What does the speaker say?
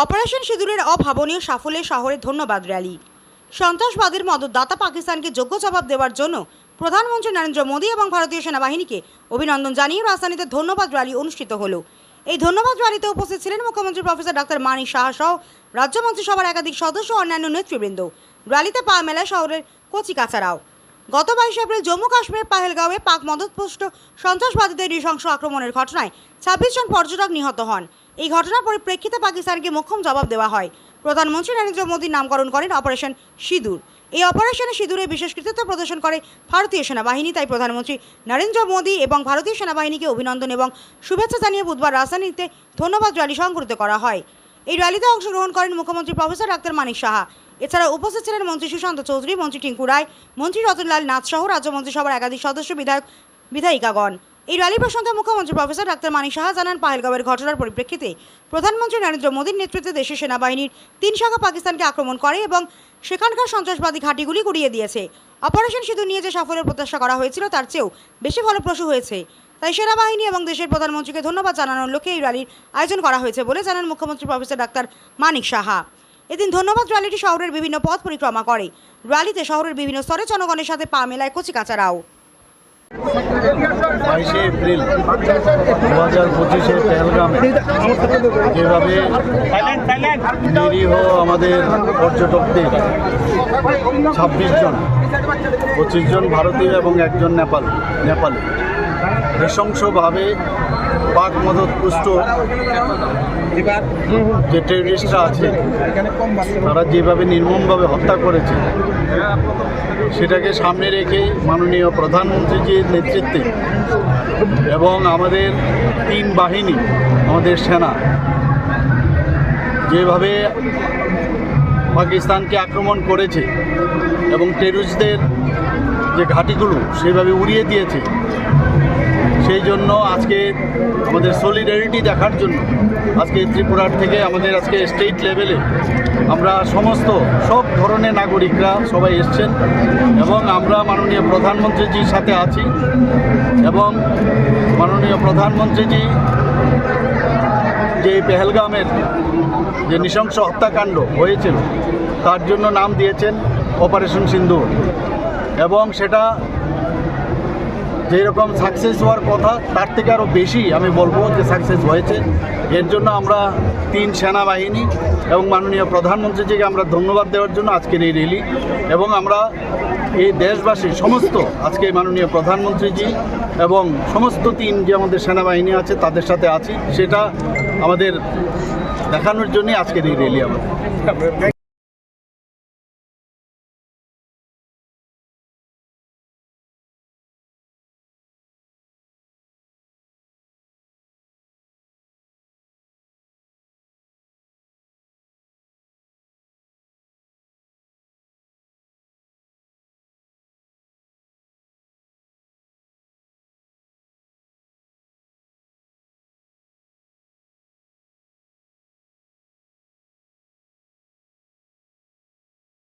Operation সিঁদুরের অভাবনীয় সাফল্যে শহরে ধন্যবাদ র্যালি। সন্ত্রাসবাদের মদতদাতা পাকিস্তানকে যোগ্য জবাব দেওয়ার জন্য প্রধানমন্ত্রী নরেন্দ্র মোদী এবং ভারতীয় সেনাবাহিনীকে অভিনন্দন জানিয়ে রাজধানীতে ধন্যবাদ র্যালি অনুষ্ঠিত হলো। এই ধন্যবাদ র্যালিতে উপস্থিত ছিলেন মুখ্যমন্ত্রী প্রফেসর ডাক্তার মানি শাহ সহ রাজ্য মন্ত্রিসভার একাধিক সদস্য অন্যান্য নেতৃবৃন্দ। র্যালিতে পা মেলায় শহরের কচিকাচারাও। গত বাইশে এপ্রিল জম্মু কাশ্মীরের পাহেলগাঁওয়ে পাক মদতপুষ্ট সন্ত্রাসবাদীদের নৃশংস আক্রমণের ঘটনায় ছাব্বিশ জন পর্যটক নিহত হন। এই ঘটনার পরিপ্রেক্ষিতে পাকিস্তানকে মোক্ষম জবাব দেওয়া হয়। প্রধানমন্ত্রী নরেন্দ্র মোদীর নামকরণ করেন অপারেশন সিঁদুর। এই অপারেশনে সিঁদুরে বিশেষ কৃতিত্ব প্রদর্শন করে ভারতীয় সেনাবাহিনী, তাই প্রধানমন্ত্রী নরেন্দ্র মোদী এবং ভারতীয় সেনাবাহিনীকে অভিনন্দন এবং শুভেচ্ছা জানিয়ে বুধবার রাজধানীতে ধন্যবাদ র্যালি সংগঠিত করা হয়। এই র্যালিতে অংশগ্রহণ করেন মুখ্যমন্ত্রী প্রফেসর ডাক্তার মানিক সাহা। এছাড়া উপস্থিত ছিলেন মন্ত্রী সুশান্ত চৌধুরী, মন্ত্রী টিঙ্কু রায়, মন্ত্রী রতনলাল নাথ সহ রাজ্য মন্ত্রিসভার একাধিক সদস্য, বিধায়ক, বিধায়িকাগণ। এই র্যালি প্রসঙ্গে মুখ্যমন্ত্রী প্রফেসর ডাক্তার মানিক সাহা জানান পাহেলগাঁওয়ের ঘটনার পরিপ্রেক্ষিতে প্রধানমন্ত্রী নরেন্দ্র মোদীর নেতৃত্বে দেশের সেনাবাহিনীর তিন শাখা পাকিস্তানকে আক্রমণ করে এবং সেখানকার সন্ত্রাসবাদী ঘাঁটিগুলি গুড়িয়ে দিয়েছে। অপারেশন সিধু নিয়ে যে সাফল্যের প্রত্যাশা করা হয়েছিল, তার চেয়েও বেশি ফলপ্রসূ হয়েছে। তাই সেনাবাহিনী এবং দেশের প্রধানমন্ত্রীকে ধন্যবাদ জানানোর লক্ষ্যে এই র্যালির আয়োজন করা হয়েছে বলে জানান মুখ্যমন্ত্রী প্রফেসর ডাক্তার মানিক সাহা। এদিন ধন্যবাদ র্যালিটি শহরের বিভিন্ন পথ পরিক্রমা করে। র্যালিতে শহরের বিভিন্ন স্তরে জনগণের সাথে পা মেলায় কচিকাচারাও। বাইশে এপ্রিল দু হাজার পঁচিশে পেহেলগামে যেভাবে নিরীহ আমাদের পর্যটকদের ছাব্বিশ জন, পঁচিশ জন ভারতীয় এবং একজন নেপাল, নেপালি নৃশংসভাবে পাক মদতপুষ্ট যে টেররিস্টরা আছে, তারা যেভাবে নির্মমভাবে হত্যা করেছে, সেটাকে সামনে রেখে মাননীয় প্রধানমন্ত্রীজির নেতৃত্বে এবং আমাদের তিন বাহিনী, আমাদের সেনা, যেভাবে পাকিস্তানকে আক্রমণ করেছে এবং টেররিস্টদের যে ঘাঁটিগুলো, সেভাবে উড়িয়ে দিয়েছে সেই জন্য আজকে আমাদের সলিডারিটি দেখার জন্য আজকে ত্রিপুরার থেকে আমাদের আজকে স্টেট লেভেলে আমরা সমস্ত সব ধরনের নাগরিকরা সবাই এসছেন এবং আমরা মাননীয় প্রধানমন্ত্রীজির সাথে আছি এবং মাননীয় প্রধানমন্ত্রীজি যে পেহেলগামের যে নৃশংস হত্যাকাণ্ড হয়েছিল, তার জন্য নাম দিয়েছেন অপারেশন সিন্ধু এবং সেটা যেরকম সাকসেস হওয়ার কথা, তার থেকে আরও বেশি আমি বলব যে সাকসেস হয়েছে। এর জন্য আমরা তিন সেনাবাহিনী এবং মাননীয় প্রধানমন্ত্রীজিকে আমরা ধন্যবাদ দেওয়ার জন্য আজকের এই র্যালি এবং আমরা এই দেশবাসী, সমস্ত আজকে মাননীয় প্রধানমন্ত্রীজি এবং সমস্ত তিন যে আমাদের সেনাবাহিনী আছে, তাদের সাথে আছি। সেটা আমাদের দেখানোর জন্যই আজকের এই র্যালি আমাদের।